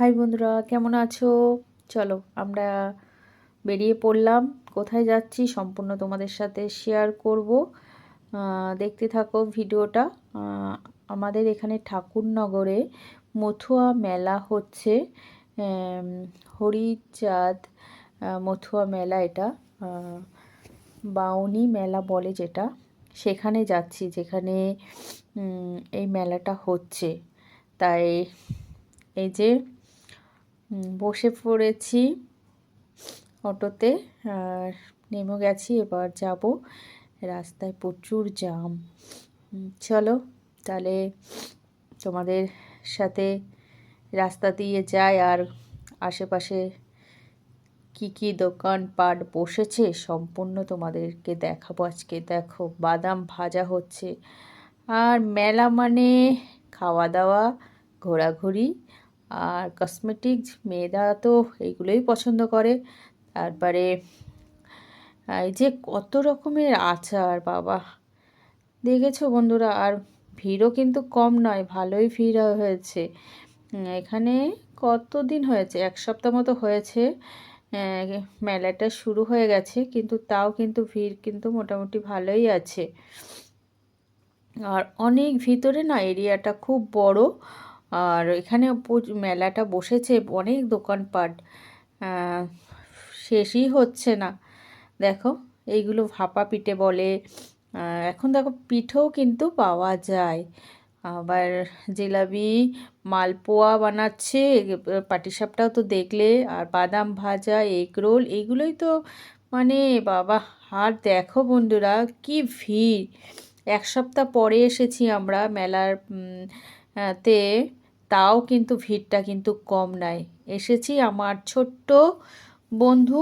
High বন্ধুরা, কেমন আছো? চলো, আমরা বেরিয়ে পড়লাম। কোথায় যাচ্ছি সম্পূর্ণ তোমাদের সাথে শেয়ার করব। দেখতে থাকো ভিডিওটা। আমাদের এখানে ঠাকুরনগরে মথুয়া মেলা হচ্ছে। হরিচাঁদ মথুয়া মেলা এটা। বাউনি মেলা বলে যেটা। সেখানে যাচ্ছি, যেখানে এই মেলাটা হচ্ছে। তাই, এই যে বসে পড়েছি অটোতে আর নেমে গেছি, এবার যাব রাস্তায় প্রচুর জাম চলো তাহলে তোমাদের সাথে রাস্তা দিয়ে যাই আর আশেপাশে কি কি দোকানপাট বসেছে সম্পূর্ণ তোমাদেরকে দেখাবো আজকে। দেখো, বাদাম ভাজা হচ্ছে আর মেলা মানে খাওয়া দাওয়া, ঘোরাঘুরি আর কসমেটিক্স মেয়েরা তো এইগুলোই পছন্দ করে। তারপরে এই যে কত রকমের আচার, বাবা। দেখেছ বন্ধুরা? আর ভিড়ও কিন্তু কম নয়, ভালোই ভিড় হয়েছে। এখানে কতদিন হয়েছে? এক সপ্তাহ মতো হয়েছে। মেলাটা শুরু হয়ে গেছে, কিন্তু তাও কিন্তু ভিড় কিন্তু মোটামুটি ভালোই আছে। আর অনেক ভিতরে না এরিয়াটা খুব বড়। আর এখানে মেলাটা বসেছে অনেক দোকানপাট। শেষই হচ্ছে না। দেখো, এইগুলো ভাপা পিঠে বলে। এখন দেখো পিঠেও কিন্তু পাওয়া যায়। আবার জিলাপি, মালপোয়া বানাচ্ছে। পাটিসাপটাও তো দেখলে। আর বাদাম ভাজা, এগ রোল এইগুলোই তো মানে বাবা, আর দেখো বন্ধুরা কি ভিড়। এক সপ্তাহ পরে এসেছি আমরা মেলার তে। তাও কিন্তু ভিড়টা কিন্তু কম নাই। এসেছি আমার ছোট্ট বন্ধু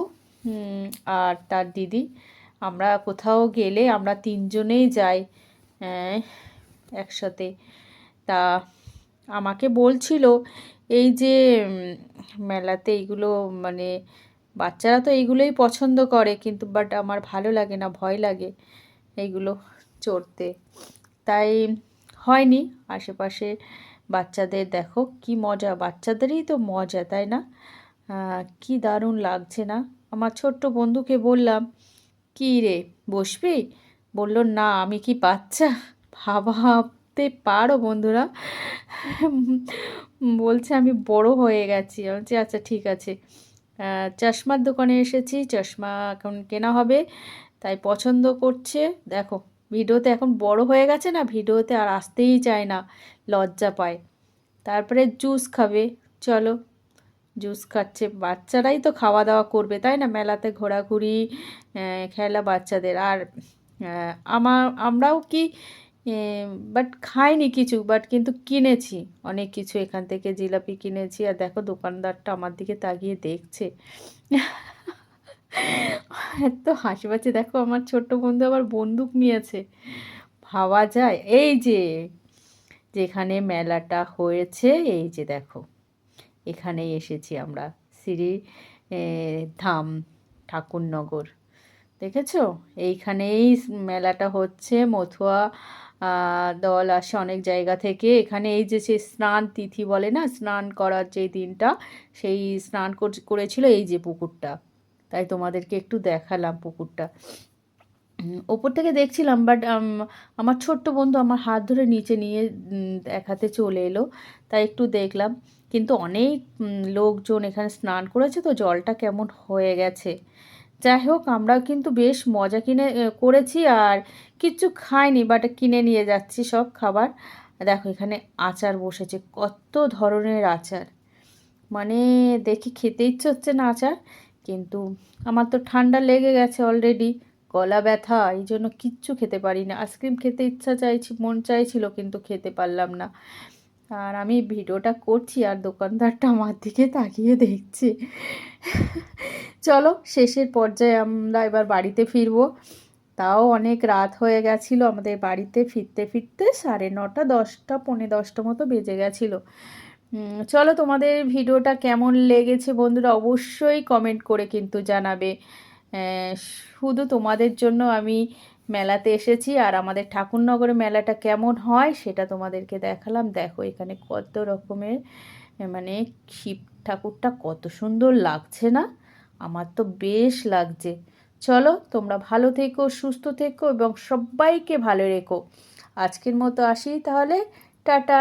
আর তার দিদি। আমরা কোথাও গেলে আমরা তিনজনেই যাই একসাথে। তা আমাকে বলছিল, এই যে মেলাতে এইগুলো মানে বাচ্চারা তো এইগুলোই পছন্দ করে, কিন্তু বাট আমার ভালো লাগে না, ভয় লাগে এইগুলো চড়তে। তাই হয়নি, আশেপাশে বাচ্চাদের, দেখো কি মজা, বাচ্চাদেরই তো মজা, তাই না? কি দারুণ লাগছে না। আমার ছোট্ট বন্ধুকে বললাম, কি রে, বসবি? বলল, না, আমি কি বাচ্চা? ভাবতে পারো বন্ধুরা। বলছে, আমি বড় হয়ে গেছি। বলছি আচ্ছা ঠিক আছে। চশমার দোকানে এসেছি, চশমা এখন কেনা হবে, তাই পছন্দ করছে। দেখো ভিডিওতে এখন বড় হয়ে গেছে না, ভিডিওতে আর আসতেই চায় না, লজ্জা পায়। তারপরে জুস খাবে, চলো। জুস খাচ্ছে, বাচ্চারাই তো খাওয়া দাওয়া করবে, তাই না? মেলাতে ঘোরাঘুরি খেলা বাচ্চাদের। আর আমার, আমরাও কি বাট খাইনি কিছু বাট কিন্তু কিনেছি, অনেক কিছু। এখান থেকে জিলাপি কিনেছি, আর দেখো দোকানদারটা আমার দিকে তাকিয়ে দেখছে। এত হাসি পাচ্ছে। দেখো, আমার ছোট্ট বন্ধু আবার বন্দুক নিয়েছে। ভাবা যায়। এই যে, যেখানে মেলাটা হয়েছে, এই যে দেখো, এখানেই এসেছি আমরা। শ্রী ধাম, ঠাকুরনগর। দেখেছ? এইখানেই মেলাটা হচ্ছে। মথুয়া দল আসে অনেক জায়গা থেকে। এখানে এই যে সে স্নান তিথি বলে না? স্নান করার যে দিনটা, সেই স্নান কর- করেছিল এই যে পুকুরটা। তাই তোমাদেরকে একটু দেখালাম পুকুরটা। ওপর থেকে দেখছিলাম বাট আমার ছোট্ট বন্ধু আমার হাত ধরে নিচে নিয়ে উম, দেখাতে চলে এলো তাই একটু দেখলাম। কিন্তু অনেক লোকজন এখানে স্নান করেছে তো জলটা কেমন হয়ে গেছে। যাই হোক আমরাও কিন্তু বেশ মজা কিনে করেছি আর কিচ্ছু খাইনি বাট কিনে নিয়ে যাচ্ছি সব খাবার। দেখো এখানে আচার বসেছে কত ধরনের আচার। মানে দেখি খেতে ইচ্ছে হচ্ছে না আচার। কিন্তু আমার তো ঠান্ডা লেগে গেছে অলরেডি গলা ব্যথা, এই জন্য কিচ্ছু খেতে পারি না। আইসক্রিম খেতে ইচ্ছা চাইছি, মন চাইছিল কিন্তু খেতে পারলাম না। আর আমি ভিডিওটা করছি আর দোকানদারটা আমার দিকে তাকিয়ে দেখছি। চলো, শেষের পর্যায়ে আমরা এবার বাড়িতে ফিরবো। তাও অনেক রাত হয়ে গেছিল, আমাদের বাড়িতে ফিরতে ফিরতে সাড়ে নটা, দশটা, পৌনে দশটা মতো বেজে গেছিল। চলো তোমাদের ভিডিওটা কেমন লেগেছে বন্ধুরা অবশ্যই কমেন্ট করে কিন্তু জানাবে। শুধু তোমাদের জন্য আমি মেলাতে এসেছি আর আমাদের ঠাকুরনগরে মেলাটা কেমন হয় সেটা তোমাদেরকে দেখালাম। দেখো এখানে কত রকমের মানে শিব ঠাকুরটা কত সুন্দর লাগছে না? আমার তো বেশ লাগছে। চলো তোমরা ভালো থেকো, সুস্থ থেকো এবং সবাইকে ভালো রেখো। আজকের মতো আসি তাহলে। টাটা।